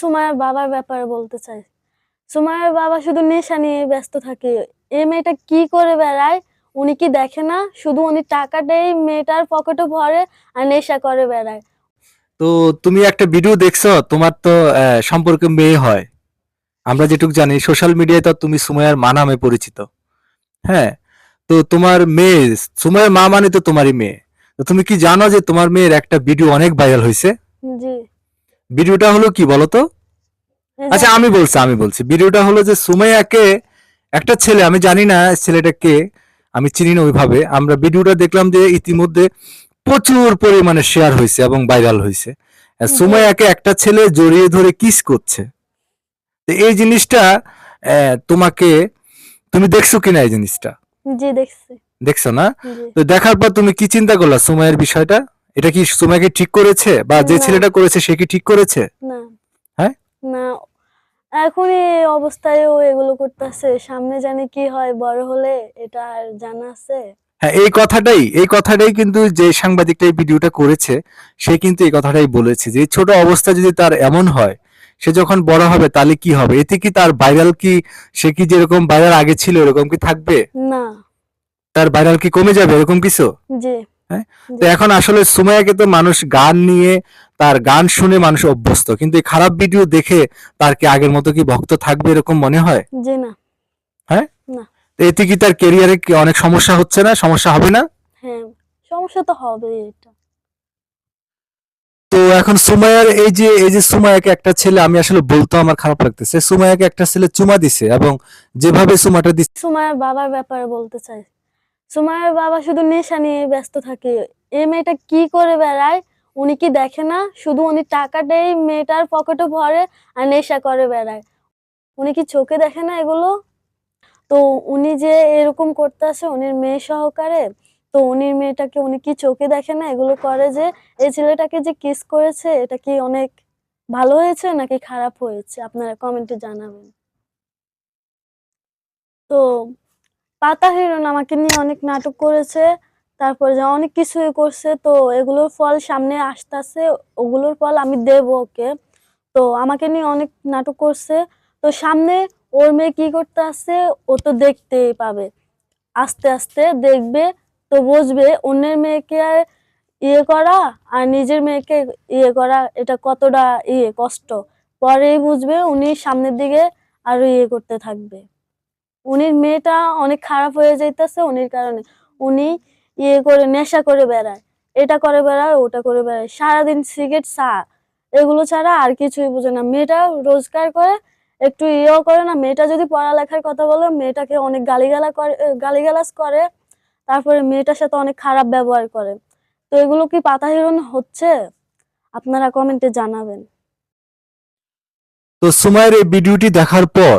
সুমাইয়ার বাবার ব্যাপারে বলতে চাই। সুমাইয়ার বাবা শুধু নেশা নিয়ে ব্যস্ত থাকে। এই মেয়েটা কি করে বেড়ায় উনি কি দেখে না? শুধু উনি টাকাটাই মেয়েটার পকেটে ভরে আর নেশা করে বেড়ায়। তো তুমি একটা ভিডিও দেখছ তোমার তো সম্পর্কে মেয়ে হয়। আমরা যেটুকু জানি সোশ্যাল মিডিয়ায় তো তুমি সুমাইয়ার মা নামে পরিচিত। হ্যাঁ তো তোমার মেয়ে সুমাইয়ার মা মানে তো তোমারই মেয়ে। তো তুমি কি জানো যে তোমার মেয়ের একটা ভিডিও অনেক ভাইরাল হয়েছে? জি। ভিডিওটা হলো কি বলো তো এই যে- আচ্ছা আমি বলছি আমি বলছি। ভিডিওটা হলো যে সুমাইয়াকে একটা ছেলে আমি জানি না ছেলেটা কে আমি চিনি না ওইভাবে। আমরা ভিডিওটা দেখলাম যে ইতিমধ্যে প্রচুর পরিমাণে শেয়ার হয়েছে এবং ভাইরাল হয়েছে। সুমাইয়াকে একটা ছেলে জড়িয়ে ধরে কিস করছে। তো এই জিনিসটা আহ, তোমাকে তুমি দেখছ কিনা এই জিনিসটা? জি দেখছি। দেখছ না? তো দেখার পর তুমি কি চিন্তা করলা সুমাইয়ের বিষয়টা? এটা কি সুমাইয়াকে ঠিক করেছে? বা যে ছেলেটা করেছে সে কি ঠিক করেছে? না। হ্যাঁ? না। এখন এই অবস্থায় ও এগুলো করতেছে সামনে জানি কি হয় বড় হলে এটা আর জানা আছে? হ্যাঁ এই কথাটাই এই কথাটাই কিন্তু যে সাংবাদিকটা এই ভিডিওটা করেছে সে কিন্তু এই কথাটাই বলেছে যে ছোট অবস্থা যদি তার এমন হয় সে যখন বড় হবে তাহলে কি হবে? এতে কি তার ভাইরাল কি সে কি যেরকম ভাইরাল আগে ছিল এরকম কি থাকবে? না। তার ভাইরাল কি কমে যাবে এরকম কিছু? জি। তো এখন আসলে সুমাইয়াকে তো মানুষ গান নিয়ে তার গান শুনে মানুষ অভ্যস্ত। কিন্তু এই খারাপ ভিডিও দেখে তার কি আগের মতো কি ভক্ত থাকবে এরকম মনে হয়? জি না। তো এতে কি তার কেরিয়ারে অনেক সমস্যা হচ্ছে না? সমস্যা হবে না? হ্যাঁ সমস্যা তো হবে এটা। তো এখন সুমাইয়ার এই যে এই যে সুমাইয়াকে একটা ছেলে আমি আসলে বলতে আমার খারাপ লাগতেছে। সুমাইয়াকে একটা ছেলে চুমা দিছে এবং যেভাবে চুমাটা দিচ্ছে সুমাইয়ার বাবার ব্যাপারে বলতে চাই। সুমাইয়ার বাবা শুধু নেশা নিয়ে ব্যস্ত থাকে। এই মেয়েটা কি করে বেড়ায়? উনি কি দেখে না? শুধু উনি টাকাটাই মেয়েটার পকেটে ভরে আর নেশা করে বেড়ায়। উনি কি চোখে দেখে না এগুলো? তো উনি যে এরকম করতেছে উনির মেয়ে সহকারে, তো উনির মেয়েটাকে উনি কি চোখে দেখে না এগুলো করে যে, এই ছেলেটাকে যে কিস করেছে, এটা কি অনেক ভালো হয়েছে নাকি খারাপ হয়েছে? আপনারা কমেন্টে জানাবেন। তো পাতা হিরণ আমাকে নিয়ে অনেক নাটক করেছে, তারপরে যে অনেক কিছুই করছে, তো এগুলোর ফল সামনে আসতেছে, ওগুলোর ফল আমি দেব ওকে। তো আমাকে নিয়ে অনেক নাটক করছে, তো সামনে ওর মেয়ে কি করতে আসছে, ও তো দেখতেই পাবে। আস্তে আস্তে দেখবে, তো বুঝবে অন্যের মেয়েকে ইয়ে করা আর নিজের মেয়েকে ইয়ে করা, এটা কতটা ইয়ে কষ্ট। পরেই বুঝবে উনি সামনের দিকে আরও ইয়ে করতে থাকবে। উনির মেয়েটা অনেক খারাপ হয়ে যাইতেছে, উনির কারণে। উনি ইয়ে করে, নেশা করে বেড়ায়। এটা করে বেড়ায়, ওটা করে বেড়ায়। সারাদিন সিগারেট, চা, এগুলো ছাড়া আর কিছুই বোঝে না। মেয়েটা রোজগার করে, একটু ইয়েও করে না। মেয়েটা যদি পড়ালেখার কথা বলে, মেয়েটাকে অনেক গালিগালা করে গালিগালাজ করে। তারপরে মেয়েটার সাথে অনেক খারাপ ব্যবহার করে। তো এগুলো কি পাতা হিরণ হচ্ছে? আপনারা কমেন্টে জানাবেন। তো সুমাইয়ের এই ভিডিওটি দেখার পর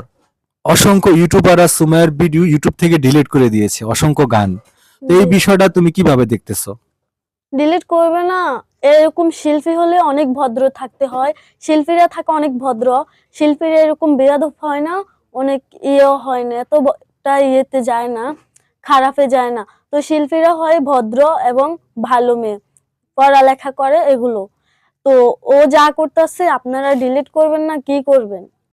অসংখ্য ইউটিউবাররা সুমাইয়ের ভিডিও ইউটিউব থেকে ডিলিট করে দিয়েছে অসংখ্য গান। তো এই বিষয়টা তুমি কীভাবে দেখতেছো? ডিলিট করবে না এরকম শিল্পী হলে অনেক ভদ্র থাকতে হয় শিল্পীরা থাকে অনেক ভদ্র শিল্পীরা এরকম বেয়াদব হয় না অনেক ইয়েও হয় না এতটা ইয়েতে যায় না খারাপে যায় না। তো শিল্পীরা হয় ভদ্র এবং ভালো মেয়ে পড়ালেখা করে এগুলো। তো ও যা করতেছে আপনারা ডিলিট করবেন না কি করবেন?